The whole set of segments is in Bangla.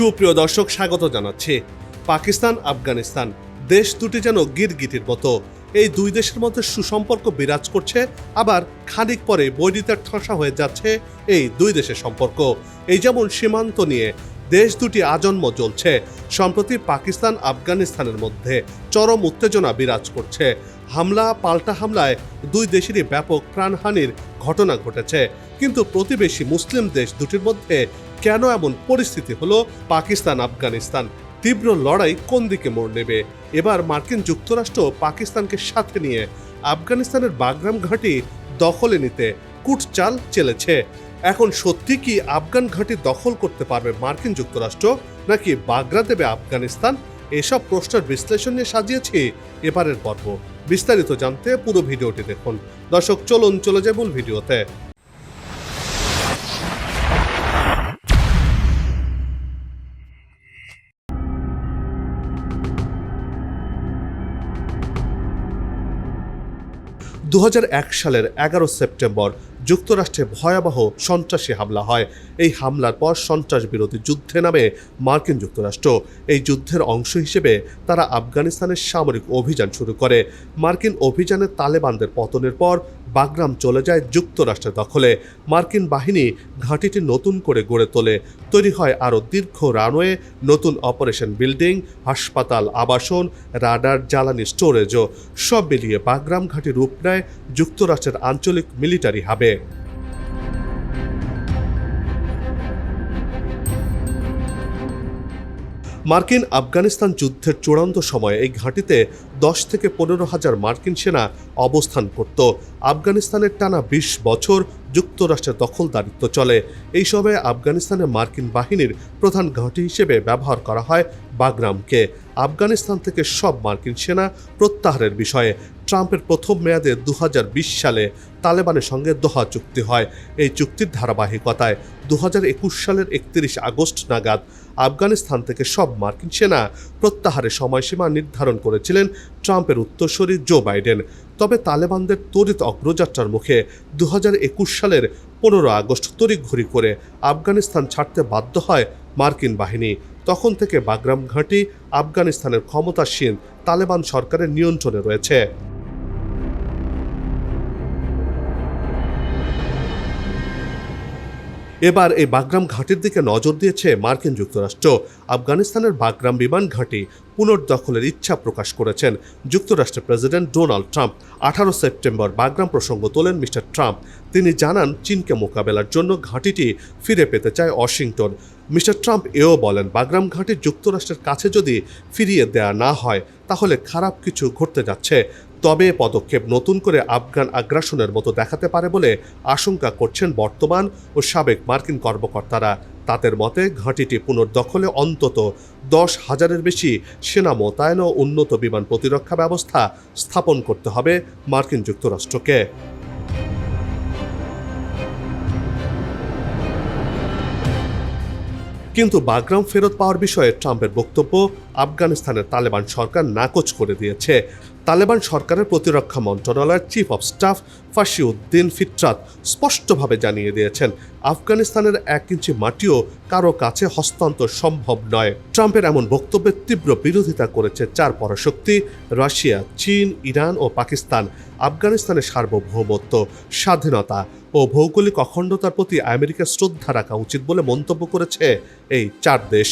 সুপ্রিয় দর্শক, স্বাগত জানাচ্ছি। পাকিস্তান, আফগানিস্তান, দেশ দুটি যেন গিরগিটির মতো। এই দুই দেশের মধ্যে সুসম্পর্ক বিরাজ করছে, আবার খানিক পরে বৈরিতার ঠাসা হয়ে যাচ্ছে এই দুই দেশের সম্পর্ক। এই যেমন সীমান্ত নিয়ে দেশ দুটি আজন্ম জ্বলছে, সম্প্রতি পাকিস্তান, আফগানিস্তানের মধ্যে চরম উত্তেজনা বিরাজ করছে। হামলা, পাল্টা হামলায় দুই দেশেরই ব্যাপক প্রাণহানির ঘটনা ঘটেছে। কিন্তু প্রতিবেশী মুসলিম দেশ দুটির মধ্যে কেন এমন পরিস্থিতি হলো পাকিস্তান, আফগানিস্তান? তীব্র লড়াই কোন দিকে মোড় নেবে? এবার মার্কিন যুক্তরাষ্ট্র পাকিস্তানকে সাথে নিয়ে আফগানিস্তানের বাগরাম ঘাঁটি দখলে নিতে কুটচাল চেলেছে। এখন সত্যি কি আফগান ঘাঁটি দখল করতে পারবে মার্কিন যুক্তরাষ্ট্র, নাকি বাগরা দেবে আফগানিস্তান? এসব প্রশ্নের বিশ্লেষণ নিয়ে সাজিয়েছি এবারের পর্ব। বিস্তারিত জানতে পুরো ভিডিওটি দেখুন। দর্শক, চলুন চলে যায় মূল ভিডিওতে। দু হাজার এক সালের এগারো সেপ্টেম্বর যুক্তরাষ্ট্রে ভয়াবহ সন্ত্রাসী হামলা হয়। এই হামলার পর সন্ত্রাস বিরোধী যুদ্ধে নামে মার্কিন যুক্তরাষ্ট্র। এই যুদ্ধের অংশ হিসেবে তারা আফগানিস্তানের সামরিক অভিযান শুরু করে। মার্কিন অভিযানে তালেবানদের পতনের পর বাগরাম চলে যায় যুক্তরাষ্ট্রের দখলে। মার্কিন বাহিনী ঘাঁটিটি নতুন করে গড়ে তোলে। তৈরি হয় আরও দীর্ঘ রানওয়ে, নতুন অপারেশন বিল্ডিং, হাসপাতাল, আবাসন, রাডার, জ্বালানি স্টোরেজও। সব মিলিয়ে বাগরাম ঘাঁটি রূপ নেয় যুক্তরাষ্ট্রের আঞ্চলিক মিলিটারি হাবে। মার্কিন আফগানিস্তান যুদ্ধের চূড়ান্ত সময়ে এই ঘাঁটিতে দশ থেকে পনেরো হাজার মার্কিন সেনা অবস্থান করত। আফগানিস্তানের টানা বিশ বছর যুক্তরাষ্ট্রের দখলদারিত্ব চলে। এই সময়ে আফগানিস্তানের মার্কিন বাহিনীর প্রধান ঘাঁটি হিসেবে ব্যবহার করা হয় বাগরামকে। আফগানিস্তান থেকে সব মার্কিন সেনা প্রত্যাহারের বিষয়ে ট্রাম্পের প্রথম মেয়াদে দু হাজার বিশ সালে তালেবানের সঙ্গে দোহা চুক্তি হয়। এই চুক্তির ধারাবাহিকতায় দু হাজার একুশ সালের একত্রিশ আগস্ট নাগাদ আফগানিস্তান থেকে সব মার্কিন সেনা প্রত্যাহারের সময়সীমা নির্ধারণ করেছিলেন ট্রাম্পের উত্তরসূরি জো বাইডেন। তবে তালেবানদের তড়িৎ অগ্রযাত্রার মুখে দু হাজার একুশ সালের পনেরো আগস্ট তড়িঘড়ি করে আফগানিস্তান ছাড়তে বাধ্য হয় মার্কিন বাহিনী। তখন থেকে বাগরাম ঘাঁটি আফগানিস্তানের ক্ষমতাসীন তালেবান সরকারের নিয়ন্ত্রণে রয়েছে। এবার এই বাগরাম ঘাঁটির দিকে নজর দিয়েছে মার্কিন যুক্তরাষ্ট্র। আফগানিস্তানের বাগরাম বিমান ঘাঁটি পুনর্দখলের ইচ্ছা প্রকাশ করেছেন যুক্তরাষ্ট্রের প্রেসিডেন্ট ডোনাল্ড ট্রাম্প। আঠারো সেপ্টেম্বর বাগরাম প্রসঙ্গ তোলেন মিস্টার ট্রাম্প। তিনি জানান, চীনকে মোকাবেলার জন্য ঘাঁটিটি ফিরে পেতে চায় ওয়াশিংটন। মিস্টার ট্রাম্প এও বলেন, বাগরাম ঘাঁটি যুক্তরাষ্ট্রের কাছে যদি ফিরিয়ে দেয়া না হয়, তাহলে খারাপ কিছু ঘটতে যাচ্ছে। তবে পদক্ষেপ নতুন করে আফগান আগ্রাসনের মতো দেখাতে পারে বলে আশঙ্কা করছেন বর্তমান ও সাবেক মার্কিন কর্মকর্তারা। তাদের মতে, ঘাঁটিটি পুনর্দখলে অন্তত দশ হাজারের বেশি সেনা মোতায়েন ও উন্নত বিমান প্রতিরক্ষা ব্যবস্থা স্থাপন করতে হবে মার্কিন যুক্তরাষ্ট্রকে। কিন্তু বাগরাম ফেরত পাওয়ার বিষয়ে ট্রাম্পের বক্তব্য আফগানিস্তানের তালেবান সরকার নাকচ করে দিয়েছে। তালেবান সরকারের প্রতিরক্ষা মন্ত্রণালয়ের chief of staff Fasihuddin Fitrat স্পষ্টভাবে জানিয়ে দিয়েছেন, আফগানিস্তানের এক ইঞ্চি মাটিও কারও কাছে হস্তান্তর সম্ভব নয়। ট্রাম্পের এমন বক্তব্যের তীব্র বিরোধিতা করেছে চার পরাশক্তি, রাশিয়া, চীন, ইরান ও পাকিস্তান, আফগানিস্তানের সার্বভৌমত্ব, স্বাধীনতা ও ভৌগোলিক অখণ্ডতার প্রতি আমেরিকার শ্রদ্ধা রাখা উচিত বলে মন্তব্য করেছে এই চার দেশ।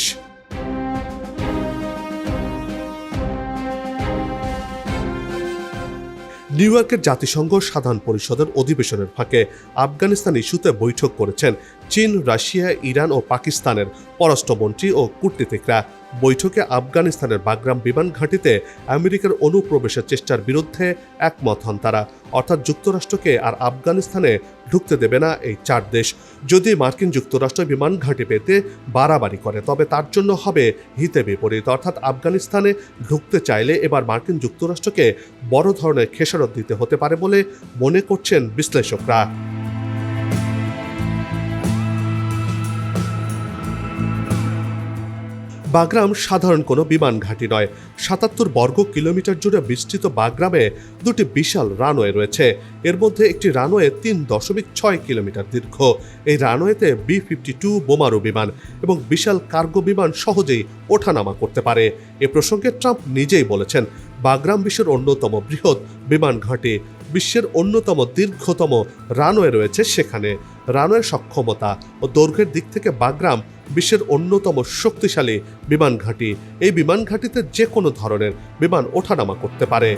নিউ ইয়র্কের জাতিসংঘ সাধারণ পরিষদের অধিবেশনের ফাঁকে আফগানিস্তান ইস্যুতে বৈঠক করেছেন চীন, রাশিয়া, ইরান ও পাকিস্তানের পররাষ্ট্রমন্ত্রী ও কূটনীতিকরা বৈঠকে আফগানিস্তানের বাগরাম বিমান ঘাঁটিতে আমেরিকার অনুপ্রবেশের চেষ্টার বিরুদ্ধে একমত হন তারা। অর্থাৎ যুক্তরাষ্ট্রকে আর আফগানিস্তানে ঢুকতে দেবে না এই চার দেশ। যদি মার্কিন যুক্তরাষ্ট্র বিমান ঘাঁটি পেতে বাড়াবাড়ি করে, তবে তার জন্য হবে হিতে বিপরীত। অর্থাৎ আফগানিস্তানে ঢুকতে চাইলে এবার মার্কিন যুক্তরাষ্ট্রকে বড় ধরনের খেসারত দিতে হতে পারে বলে মনে করছেন বিশ্লেষকরা। বাগরাম সাধারণ কোনো বিমান ঘাঁটি নয়। সাতাত্তর বর্গ কিলোমিটার জুড়ে বিস্তৃত বাগরামে দুটি বিশাল রানওয়ে রয়েছে। এর মধ্যে একটি রানওয়ে তিন দশমিক ছয় কিলোমিটার দীর্ঘ। এই রানওয়েতে বি ফিফটি টু বোমারু বিমান এবং বিশাল কার্গো বিমান সহজেই ওঠানামা করতে পারে। এ প্রসঙ্গে ট্রাম্প নিজেই বলেছেন, বাগরাম বিশ্বের অন্যতম বৃহৎ বিমান ঘাঁটি। বিশ্বের অন্যতম দীর্ঘতম রানওয়ে রয়েছে সেখানে। রানওয়ের সক্ষমতা ও দৈর্ঘ্যের দিক থেকে বাগরাম বিশ্বের অন্যতম শক্তিশালী বিমান ঘাঁটি। এই বিমান ঘাঁটিতে যে কোনো ধরনের বিমান ওঠানামা করতে পারে।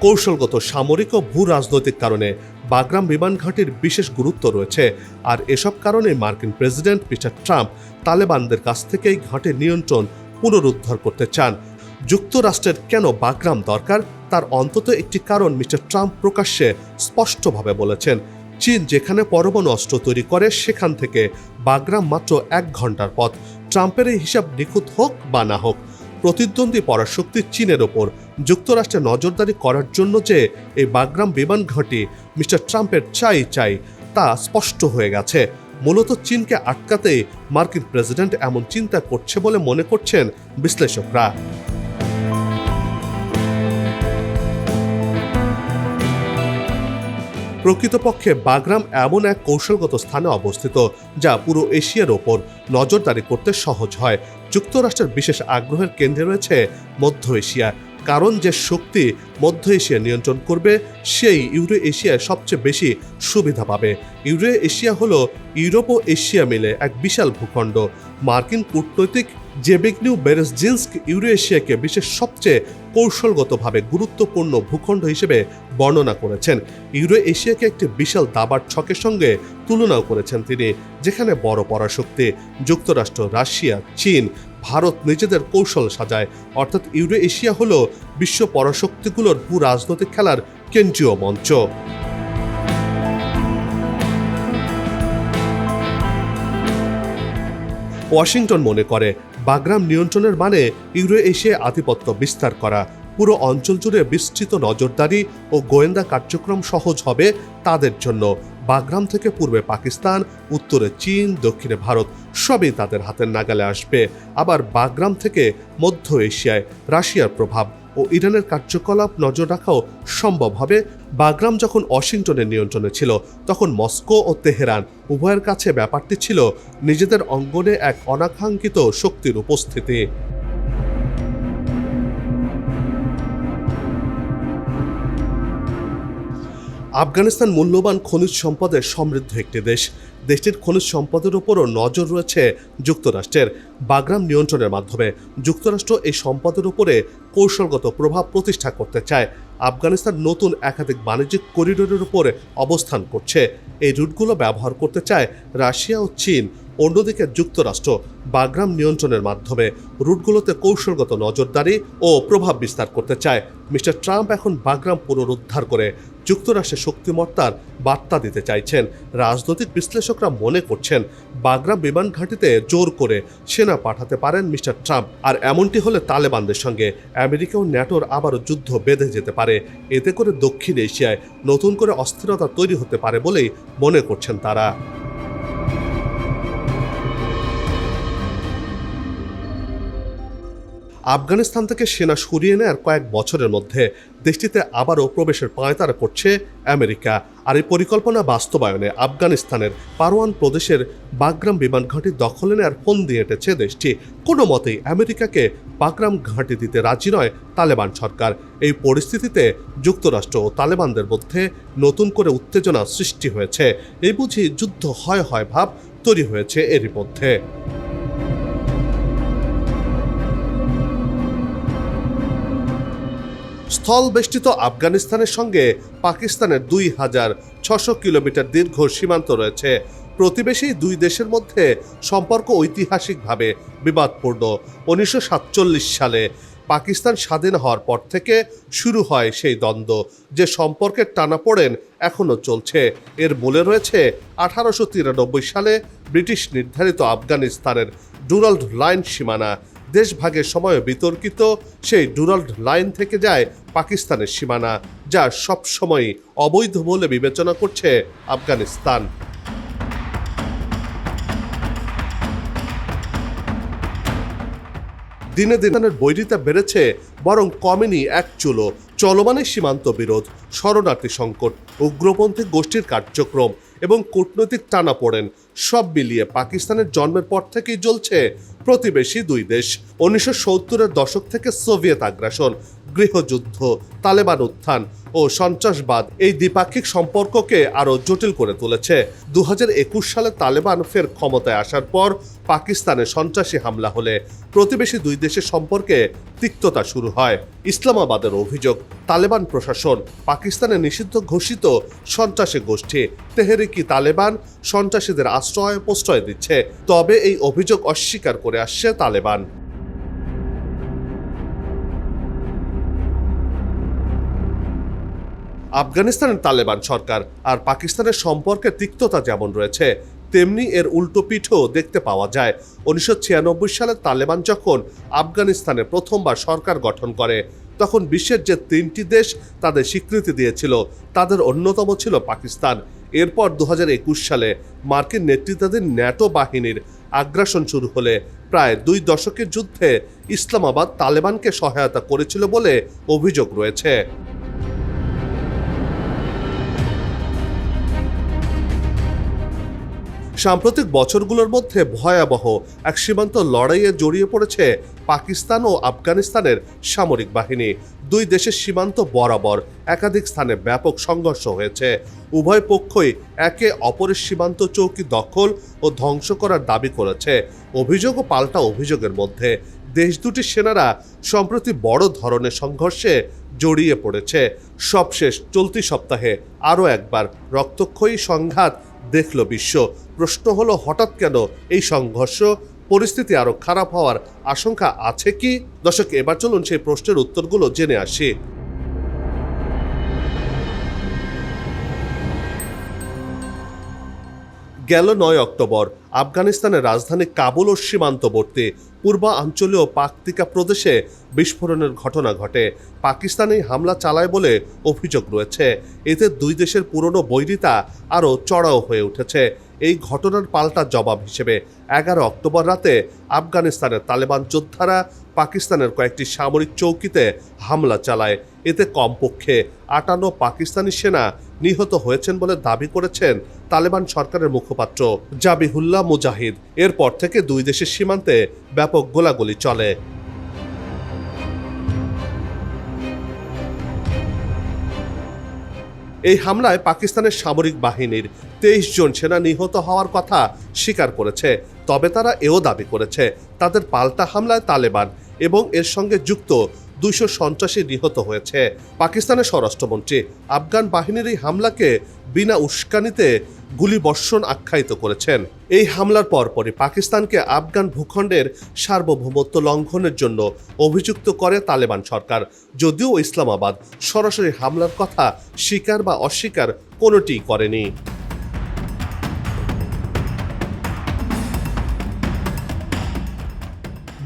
কৌশলগত, সামরিক ও ভূ রাজনৈতিক কারণে বাগরাম বিমান ঘাঁটির বিশেষ গুরুত্ব রয়েছে। আর এসব কারণে মার্কিন প্রেসিডেন্ট মিস্টার ট্রাম্প তালেবানদের কাছ থেকে এই ঘাঁটির নিয়ন্ত্রণ পুনরুদ্ধার করতে চান। যুক্তরাষ্ট্রের কেন বাগরাম দরকার? তার অন্তত একটি কারণ মিস্টার ট্রাম্প প্রকাশ্যে স্পষ্টভাবে বলেছেন, চীন যেখানে পরমাণু অস্ত্র তৈরি করে সেখান থেকে বাগরাম মাত্র এক ঘণ্টার পথ। ট্রাম্পের এই হিসাব নিখুঁত হোক বা না হোক, প্রতিদ্বন্দ্বী পরাশক্তি চীনের ওপর যুক্তরাষ্ট্রে নজরদারি করার জন্য যে এই বাগরাম বিমান ঘাঁটি মিস্টার ট্রাম্পের চাই চাই তা স্পষ্ট হয়ে গেছে। মূলত চীনকে আটকাতেই মার্কিন প্রেসিডেন্ট এমন চিন্তা করছে বলে মনে করছেন বিশ্লেষকরা। প্রকৃতপক্ষে বাগরাম এমন এক কৌশলগত স্থানে অবস্থিত যা পুরো এশিয়ার ওপর নজরদারি করতে সহজ হয়। যুক্তরাষ্ট্রের বিশেষ আগ্রহের কেন্দ্রে রয়েছে মধ্য এশিয়া। কারণ যে শক্তি মধ্য এশিয়া নিয়ন্ত্রণ করবে, সেই ইউরো এশিয়ায় সবচেয়ে বেশি সুবিধা পাবে। ইউরো এশিয়া হলো ইউরোপ ও এশিয়া মিলে এক বিশাল ভূখণ্ড। মার্কিন কূটনৈতিক জেবেগনিউ বেরেসজিন্স্ক ইউরো এশিয়াকে বিশ্বের সবচেয়ে কৌশলগতভাবে গুরুত্বপূর্ণ ভূখণ্ড হিসেবে বর্ণনা করেছেন। ইউরো এশিয়াকে একটি বিশাল দাবার ছকের সঙ্গে তুলনাও করেছেন তিনি, যেখানে বড় পরাশক্তি, যুক্তরাষ্ট্র, রাশিয়া, চীন, ভারত নিজেদের কৌশল সাজায়। অর্থাৎ ইউরো এশিয়া হল বিশ্ব পরাশক্তিগুলোর ভূ রাজনৈতিক খেলার কেন্দ্রীয় মঞ্চ। ওয়াশিংটন মনে করে বাগরাম নিয়ন্ত্রণের মানে ইউরো এশিয়ায় আধিপত্য বিস্তার করা। পুরো অঞ্চল জুড়ে বিস্তৃত নজরদারি ও গোয়েন্দা কার্যক্রম সহজ হবে তাদের জন্য। বাগরাম থেকে পূর্বে পাকিস্তান, উত্তরে চীন, দক্ষিণে ভারত, সবই তাদের হাতের নাগালে আসবে। আবার বাগরাম থেকে মধ্য এশিয়ায় রাশিয়ার প্রভাব ও ইরানের কার্যকলাপ নজর রাখাও সম্ভব হবে বাগরাম যখন ওয়াশিংটনের নিয়ন্ত্রণে ছিল, তখন মস্কো ও তেহরান উভয়ের কাছে ব্যাপারটি ছিল নিজেদের অঙ্গনে এক অনাকাঙ্ক্ষিত শক্তির উপস্থিতি। আফগানিস্তান মূল্যবান খনিজ সম্পদের সমৃদ্ধ একটি দেশ। দেশটির খনিজ সম্পদের উপরও নজর রয়েছে যুক্তরাষ্ট্রের। বাগরাম নিয়ন্ত্রণের মাধ্যমে যুক্তরাষ্ট্র এই সম্পদের উপরে কৌশলগত প্রভাব প্রতিষ্ঠা করতে চায়। আফগানিস্তান নতুন একাধিক বাণিজ্যিক করিডোরের উপরে অবস্থান করছে। এই রুটগুলো ব্যবহার করতে চায় রাশিয়া ও চীন, অন্যদিকে যুক্তরাষ্ট্র বাগরাম নিয়ন্ত্রণের মাধ্যমে। রুটগুলোতে কৌশলগত নজরদারি ও প্রভাব বিস্তার করতে চায়। মিস্টার ট্রাম্প এখন বাগরাম পুনরুদ্ধার করে যুক্তরাষ্ট্রের শক্তিমত্তার বার্তা দিতে চাইছেন। রাজনৈতিক বিশ্লেষকরা মনে করছেন বাগরা বিমান ঘাঁটিতে জোর করে সেনা পাঠাতে পারেন মিস্টার ট্রাম্প। আর এমনটি হলে তালেবানদের সঙ্গে আমেরিকা ও ন্যাটোর আবারও যুদ্ধ বেঁধে যেতে পারে। এতে করে দক্ষিণ এশিয়ায় নতুন করে অস্থিরতা তৈরি হতে পারে বলেই মনে করছেন তারা। আফগানিস্তান থেকে সেনা সরিয়ে নেয়ার কয়েক বছরের মধ্যে দেশটিতে আবারও প্রবেশের পায়তারা করছে আমেরিকা। আর এই পরিকল্পনা বাস্তবায়নে আফগানিস্তানের পারওয়ান প্রদেশের বাগরাম বিমান ঘাঁটি দখলে নেয়ার ফোন দিয়ে এঁটেছে দেশটি। কোনো মতেই আমেরিকাকে বাগরাম ঘাঁটি দিতে রাজি নয় তালেবান সরকার। এই পরিস্থিতিতে যুক্তরাষ্ট্র ও তালেবানদের মধ্যে নতুন করে উত্তেজনা সৃষ্টি হয়েছে। এই বুঝি যুদ্ধ হয় হয় ভাব তৈরি হয়েছে এরই মধ্যে। স্থল বেষ্টিত আফগানিস্তানের সঙ্গে পাকিস্তানের দুই হাজার ছশো কিলোমিটার দীর্ঘ সীমান্ত রয়েছে। প্রতিবেশী দুই দেশের মধ্যে সম্পর্ক ঐতিহাসিকভাবে বিবাদপূর্ণ। উনিশশো সাতচল্লিশ সালে পাকিস্তান স্বাধীন হওয়ার পর থেকে শুরু হয় সেই দ্বন্দ্ব। যে সম্পর্কের টানাপোড়েন এখনও চলছে। এর মূলে রয়েছে আঠারোশো তিরানব্বই সালে ব্রিটিশ নির্ধারিত আফগানিস্তানের ডুরাল্ড লাইন সীমানা। দেশভাগের সময় বিতর্কিত, সেই ডোনাল্ড লাইন থেকে যায় পাকিস্তানের সীমানা, যা সবসময়ই অবৈধ বলে বিবেচনা করছে আফগানিস্তান। দিনে দিনের বৈরিতা বেড়েছে, বরং কমেনি এক চুলো। চলমানের সীমান্ত বিরোধ, শরণার্থী সংকট, উগ্রপন্থী গোষ্ঠীর কার্যক্রম এবং কূটনৈতিক টানাপোড়েন সব মিলিয়ে পাকিস্তানের জন্মের পর থেকেই জ্বলছে প্রতিবেশী দুই দেশ। উনিশশো সত্তরের দশক থেকে সোভিয়েত আগ্রাসন, গৃহযুদ্ধ, তালেবান উত্থান ও সন্ত্রাসবাদ এই দ্বিপাক্ষিক সম্পর্ককে আরও জটিল করে তুলেছে। দু হাজার একুশ সালে তালেবান ফের ক্ষমতায় আসার পর পাকিস্তানে সন্ত্রাসী হামলা হলে প্রতিবেশী দুই দেশের সম্পর্কে তিক্ততা শুরু হয়। ইসলামাবাদের অভিযোগ, তালেবান প্রশাসন, পাকিস্তানে নিষিদ্ধ ঘোষিত সন্ত্রাসী গোষ্ঠী তেহরিকি তালেবান সন্ত্রাসীদের আশ্রয় প্রশ্রয় দিচ্ছে। তবে এই অভিযোগ অস্বীকার করে আসছে তালেবান। আফগানিস্তানের তালেবান সরকার আর পাকিস্তানের সম্পর্কে তিক্ততা যেমন রয়েছে, তেমনি এর উল্টো পিঠও দেখতে পাওয়া যায়। উনিশশো ছিয়ানব্বই সালে তালেবান যখন আফগানিস্তানে প্রথমবার সরকার গঠন করে, তখন বিশ্বের যে তিনটি দেশ তাদের স্বীকৃতি দিয়েছিল, তাদের অন্যতম ছিল পাকিস্তান। এরপর দু হাজার একুশ সালে মার্কিন নেতৃত্বাধীন ন্যাটো বাহিনীর আগ্রাসন শুরু হলে প্রায় দুই দশকের যুদ্ধে ইসলামাবাদ তালেবানকে সহায়তা করেছিল বলে অভিযোগ রয়েছে। সাম্প্রতিক বছরগুলোর মধ্যে ভয়াবহ এক সীমান্ত লড়াইয়ে জড়িয়ে পড়েছে পাকিস্তান ও আফগানিস্তানের সামরিক বাহিনী। দুই দেশের সীমান্ত বরাবর একাধিক স্থানে ব্যাপক সংঘর্ষ হয়েছে। উভয় পক্ষই একে অপরের সীমান্ত চৌকি দখল ও ধ্বংস করার দাবি করেছে। অভিযোগ ও পাল্টা অভিযোগের মধ্যে দেশ দুটির সেনারা সম্প্রতি বড় ধরনের সংঘর্ষে জড়িয়ে পড়েছে। সবশেষ চলতি সপ্তাহে আরও একবার রক্তক্ষয়ী সংঘাত দেখল বিশ্ব। প্রশ্ন হলো, হঠাৎ কেন এই সংঘর্ষ? পরিস্থিতি আরও খারাপ হওয়ার আশঙ্কা আছে কি? দর্শক, এবার চলুন সেই প্রশ্নের উত্তরগুলো জেনে আসি। গেল নয় অক্টোবর। আফগানিস্তানের রাজধানী কাবুল ও সীমান্তবর্তী পূর্বাঞ্চলীয় পাকতিকা প্রদেশে বিস্ফোরণের ঘটনা ঘটে। পাকিস্তান হামলা চালায় বলে অভিযোগ রয়েছে। এতে দুই দেশের পুরনো বৈরিতা আরও চড়াও হয়ে উঠেছে। এই ঘটনার পাল্টা জবাব হিসেবে এগারো অক্টোবর রাতে আফগানিস্তানের তালেবান যোদ্ধারা পাকিস্তানের কয়েকটি সামরিক চৌকিতে হামলা চালায়। এতে কমপক্ষে আটান্ন পাকিস্তানি সেনা নিহত হয়েছেন বলে দাবি করেছেন তালেবান সরকারের মুখপাত্র জাবিহুল্লাহ মুজাহিদ। এরপর থেকে দুই দেশের সীমান্তে ব্যাপক গোলাগুলি চলে। এই হামলায় পাকিস্তানের সামরিক বাহিনীর তেইশ জন সেনা নিহত হওয়ার কথা স্বীকার করেছে, তবে তারা এও দাবি করেছে, তাদের পাল্টা হামলায় তালেবান এবং এর সঙ্গে যুক্ত দুইশো সন্ত্রাসী নিহত হয়েছে। পাকিস্তানের স্বরাষ্ট্রমন্ত্রী আফগান বাহিনীর এই হামলাকে বিনা উস্কানিতে গুলিবর্ষণ আখ্যায়িত করেছেন। এই হামলার পরপরই পাকিস্তানকে আফগান ভূখণ্ডের সার্বভৌমত্ব লঙ্ঘনের জন্য অভিযুক্ত করে তালেবান সরকার। যদিও ইসলামাবাদ সরাসরি হামলার কথা স্বীকার বা অস্বীকার কোনোটিই করেনি।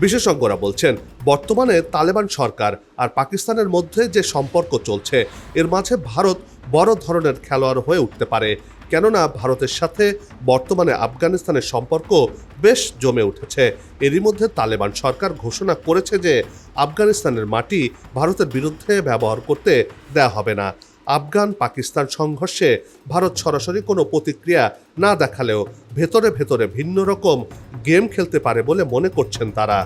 বিশেষজ্ঞরা বলছেন, বর্তমানে তালেবান সরকার আর পাকিস্তানের মধ্যে যে সম্পর্ক চলছে, এর মাঝে ভারত বড় ধরনের খেলোয়াড় হয়ে উঠতে পারে। কেননা ভারতের সাথে বর্তমানে আফগানিস্তানের সম্পর্ক বেশ জমে উঠেছে। এরই মধ্যে তালেবান সরকার ঘোষণা করেছে যে, আফগানিস্তানের মাটি ভারতের বিরুদ্ধে ব্যবহার করতে দেয়া হবে না। আফগান পাকিস্তান সংঘর্ষে ভারত সরাসরি কোনো প্রতিক্রিয়া না দেখালেও ভেতরে ভেতরে ভিন্ন রকম গেম খেলতে পারে বলে মনে করছেন তারা।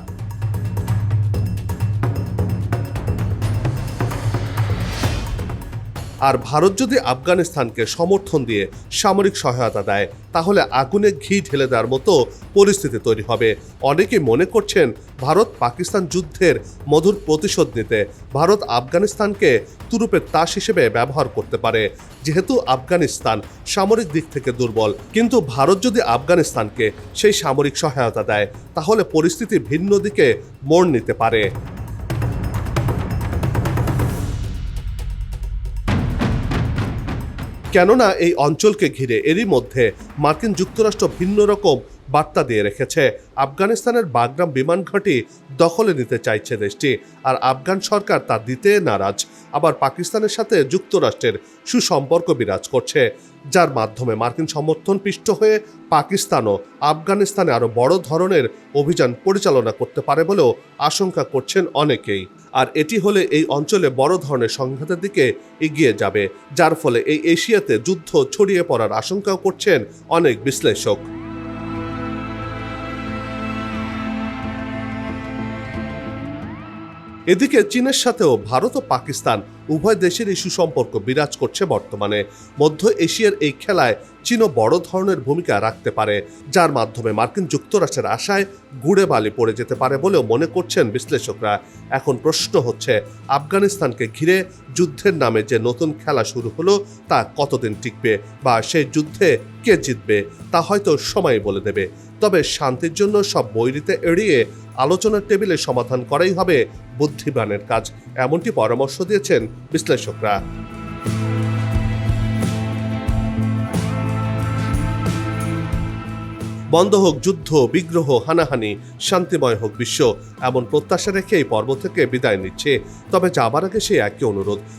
আর ভারত যদি আফগানিস্তানকে সমর্থন দিয়ে সামরিক সহায়তা দেয়, তাহলে আগুনে ঘি ঢেলে দেওয়ার মতো পরিস্থিতি তৈরি হবে। অনেকে মনে করছেন ভারত পাকিস্তান যুদ্ধের মধুর প্রতিশোধ নিতে ভারত আফগানিস্তানকে তুরুপের তাস হিসেবে ব্যবহার করতে পারে। যেহেতু আফগানিস্তান সামরিক দিক থেকে দুর্বল, কিন্তু ভারত যদি আফগানিস্তানকে সেই সামরিক সহায়তা দেয়, তাহলে পরিস্থিতি ভিন্ন দিকে মোড় নিতে পারে। কেননা এই অঞ্চলকে ঘিরে এরই মধ্যে মার্কিন যুক্তরাষ্ট্র ভিন্ন রকম বার্তা দিয়ে রেখেছে, আফগানিস্তানের বাগরাম বিমান ঘাঁটি দখলে নিতে চাইছে দেশটি, আর আফগান সরকার তা দিতে নারাজ। আবার পাকিস্তানের সাথে যুক্তরাষ্ট্রের সুসম্পর্ক বিরাজ করছে, যার মাধ্যমে মার্কিন সমর্থন পিষ্ট হয়ে পাকিস্তানও আফগানিস্তানে আরও বড় ধরনের অভিযান পরিচালনা করতে পারে বলেও আশঙ্কা করছেন অনেকেই। আর এটি হলে এই অঞ্চলে বড় ধরনের সংঘাতের দিকে এগিয়ে যাবে, যার ফলে এই এশিয়াতে যুদ্ধ ছড়িয়ে পড়ার আশঙ্কাও করছেন অনেক বিশ্লেষক। এদিকে চীনের সাথেও ভারত ও পাকিস্তান উভয় দেশেরই সুসম্পর্ক বিরাজ করছে বর্তমানে। মধ্য এশিয়ার এই খেলায় চীনও বড় ধরনের ভূমিকা রাখতে পারে, যার মাধ্যমে মার্কিন যুক্তরাষ্ট্রের আশায় গুড়ে বালি পড়ে যেতে পারে বলেও মনে করছেন বিশ্লেষকরা। এখন প্রশ্ন হচ্ছে, আফগানিস্তানকে ঘিরে যুদ্ধের নামে যে নতুন খেলা শুরু হলো, তা কতদিন টিকবে বা সেই যুদ্ধে কে জিতবে, তা হয়তো সময় বলে দেবে। তবে শান্তির জন্য সব বৈরিতে এড়িয়ে আলোচনার টেবিলে সমাধান করাই হবে বুদ্ধিমানের কাজ। এমনটি পরামর্শ দিয়েছেন বিশ্লেষকরা। বন্ধ হোক যুদ্ধ, বিগ্রহ, হানাহানি, শান্তিময় হোক বিশ্ব, এমন প্রত্যাশা রেখে এই পর্ব থেকে বিদায় নিচ্ছে। তবে যাবার আগে সেই একই অনুরোধ